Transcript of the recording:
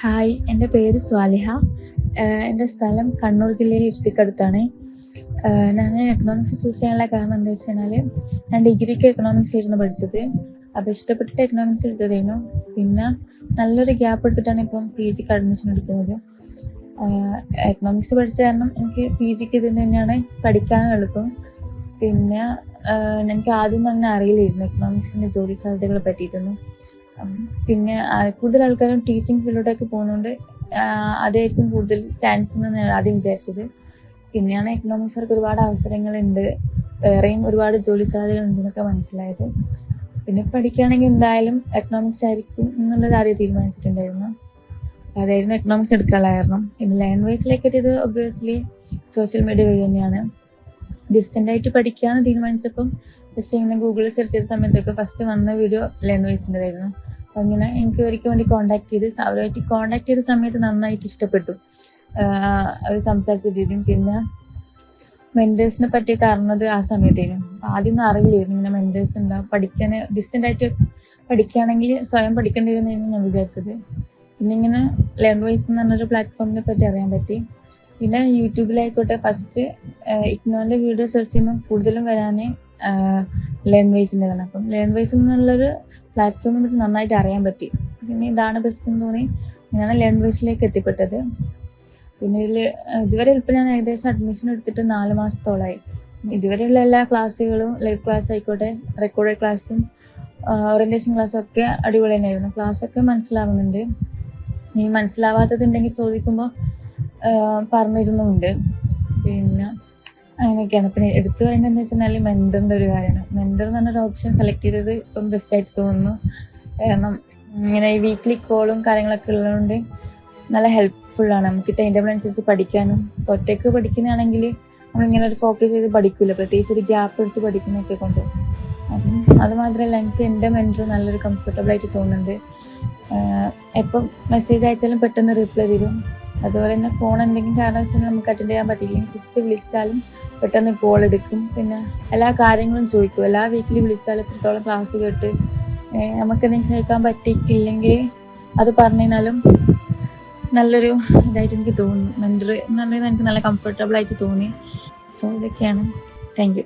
Hi എന്റെ പേര് സ്വാലിഹ. എന്റെ സ്ഥലം കണ്ണൂർ ജില്ലയിലെ ഇഷ്ടിക്കടുത്താണ് ഞാൻ എക്കണോമിക്സ് ചൂസ് ചെയ്യാനുള്ള കാരണം എന്താ വെച്ച് കഴിഞ്ഞാൽ ഞാൻ ഡിഗ്രിക്ക് എക്കണോമിക്സ് ആയിരുന്നു പഠിച്ചത്. അപ്പോൾ ഇഷ്ടപ്പെട്ടിട്ട് എക്കണോമിക്സ് എടുത്തതായിരുന്നു പിന്നെ നല്ലൊരു ഗ്യാപ്പ് എടുത്തിട്ടാണ് ഇപ്പം പി ജിക്ക് അഡ്മിഷൻ എടുക്കുന്നത്. എക്കണോമിക്സ് പഠിച്ച കാരണം എനിക്ക് പി ജിക്ക് ഇത് തന്നെയാണ് പഠിക്കാനും എളുപ്പം. പിന്നെ എനിക്ക് ആദ്യം തന്നെ അറിയില്ലായിരുന്നു എക്കണോമിക്സിന്റെ ജോലി സാധ്യതകളെ പറ്റിയിട്ടൊന്നും. പിന്നെ കൂടുതൽ ആൾക്കാരും ടീച്ചിങ് ഫീൽഡിലോട്ടൊക്കെ പോകുന്നതുകൊണ്ട് അതായിരിക്കും കൂടുതൽ ചാൻസ് എന്ന് ആദ്യം വിചാരിച്ചത്. പിന്നെയാണ് എക്കണോമിക്സർക്ക് ഒരുപാട് അവസരങ്ങളുണ്ട്. വേറെയും ഒരുപാട് ജോലി സാധ്യതകൾ എന്നൊക്കെ മനസ്സിലായത്. പിന്നെ പഠിക്കുകയാണെങ്കിൽ എന്തായാലും എക്കണോമിക്സ് ആയിരിക്കും എന്നുള്ളത് ആദ്യം തീരുമാനിച്ചിട്ടുണ്ടായിരുന്നു. അതായിരുന്നു എക്കണോമിക്സ് എടുക്കാനുള്ള കാരണം. പിന്നെ ലാംഗ്വേജിലേക്ക് എത്തിയത് ഒബ്വിയസ്ലി സോഷ്യൽ മീഡിയ വഴി തന്നെയാണ്. ഡിസ്റ്റന്റ് ആയിട്ട് പഠിക്കാമെന്ന് തീരുമാനിച്ചപ്പം ജസ്റ്റ് ഇങ്ങനെ ഗൂഗിളിൽ സെർച്ച് ചെയ്ത സമയത്തൊക്കെ ഫസ്റ്റ് വന്ന വീഡിയോ ലേൺവേസിന്റെതായിരുന്നു അപ്പം അങ്ങനെ എനിക്ക് അവർക്ക് വേണ്ടി കോൺടാക്ട് ചെയ്ത് അവരുമായിട്ട് കോൺടാക്ട് ചെയ്ത സമയത്ത് നന്നായിട്ട് ഇഷ്ടപ്പെട്ടു. അവർ സംസാരിച്ച രീതിയും പിന്നെ മെന്റേഴ്സിനെ പറ്റി കാരണത് ആ സമയത്തായിരുന്നു. അപ്പം ആദ്യമൊന്നും അറിയില്ലായിരുന്നു. ഇങ്ങനെ മെന്റേഴ്സ് ഉണ്ടാവും പഠിക്കാൻ ഡിസ്റ്റന്റ് ആയിട്ട് പഠിക്കുകയാണെങ്കിൽ സ്വയം പഠിക്കേണ്ടി വരുന്നതായിരുന്നു ഞാൻ വിചാരിച്ചത്. പിന്നെ ഇങ്ങനെ ലേൺ വൈസ് എന്ന് പറഞ്ഞൊരു പ്ലാറ്റ്ഫോമിനെ പറ്റി അറിയാൻ പറ്റി. പിന്നെ യൂട്യൂബിലായിക്കോട്ടെ ഫസ്റ്റ് ഇഗ്നോന്റെ വീഡിയോ സെർച്ച് ചെയ്യുമ്പോൾ കൂടുതലും വരാനേ ലേൺ വൈസിന്റെതാണ് അപ്പം ലേൺ വൈസ് എന്നുള്ളൊരു പ്ലാറ്റ്ഫോം പറ്റി നന്നായിട്ട് അറിയാൻ പറ്റി. പിന്നെ ഇതാണ് ബെസ്റ്റ് എന്ന് തോന്നി. ഞാൻ ലേൺ വൈസിലേക്ക് എത്തിപ്പെട്ടത്. പിന്നെ ഇതിൽ ഇതുവരെ ഇപ്പം ഞാൻ ഏകദേശം അഡ്മിഷൻ എടുത്തിട്ട് നാല് മാസത്തോളമായി ഇതുവരെയുള്ള എല്ലാ ക്ലാസ്സുകളും ലൈവ് ക്ലാസ് ആയിക്കോട്ടെ റെക്കോർഡഡ് ക്ലാസ്സും ഓറിയന്റേഷൻ ക്ലാസ്സും ഒക്കെ അടിപൊളി തന്നെയായിരുന്നു. ക്ലാസ്സൊക്കെ മനസ്സിലാവുന്നുണ്ട്. ഇനി മനസ്സിലാവാത്തതുണ്ടെങ്കിൽ ചോദിക്കുമ്പോൾ പറഞ്ഞിരുന്നുണ്ട് പിന്നെ അങ്ങനെയൊക്കെയാണ്. പിന്നെ എടുത്തു പറയേണ്ടത് എന്താ വെച്ചാൽ മെന്ററിന്റെ ഒരു കാര്യമാണ്. മെന്റർ എന്ന് പറഞ്ഞൊരു ഓപ്ഷൻ സെലക്ട് ചെയ്തത് ഇപ്പം ബെസ്റ്റ് ആയിട്ട് തോന്നുന്നു. കാരണം ഇങ്ങനെ ഈ വീക്ക്ലി കോളും കാര്യങ്ങളൊക്കെ ഉള്ളതുകൊണ്ട് നല്ല ഹെൽപ്ഫുൾ ആണ്. നമുക്ക് ടൈം ടേബിൾ അനുസരിച്ച് പഠിക്കാനും. ഒറ്റയ്ക്ക് പഠിക്കുന്നതാണെങ്കിൽ നമ്മളിങ്ങനെ ഒരു ഫോക്കസ് ചെയ്ത് പഠിക്കില്ല പ്രത്യേകിച്ച് ഒരു ഗ്യാപ്പ് എടുത്ത് പഠിക്കുന്നതൊക്കെ കൊണ്ട്. അപ്പം അത് മാത്രമല്ല എനിക്ക് എന്റെ മെന്റർ നല്ലൊരു കംഫർട്ടബിൾ ആയിട്ട് തോന്നുന്നുണ്ട്. എപ്പം മെസ്സേജ് അയച്ചാലും പെട്ടെന്ന് റിപ്ലൈ തരും. അതുപോലെ തന്നെ ഫോൺ എന്തെങ്കിലും കാരണവശാലും നമുക്ക് അറ്റൻഡ് ചെയ്യാൻ പറ്റില്ലെങ്കിൽ തിരിച്ച് വിളിച്ചാലും പെട്ടെന്ന് കോൾ എടുക്കും. പിന്നെ എല്ലാ കാര്യങ്ങളും ചോദിക്കും. എല്ലാ വീക്കിലും വിളിച്ചാലും എത്രത്തോളം ക്ലാസ് കേട്ട് നമുക്ക് എന്തെങ്കിലും കേൾക്കാൻ പറ്റിയില്ലെങ്കിൽ അത് പറഞ്ഞാലും നല്ലൊരു ഇതായിട്ട് എനിക്ക് തോന്നുന്നു. മെന്റർ എന്ന് പറയുന്നത് എനിക്ക് നല്ല കംഫർട്ടബിൾ ആയിട്ട് തോന്നി. സോ ഇതൊക്കെയാണ്. Thank you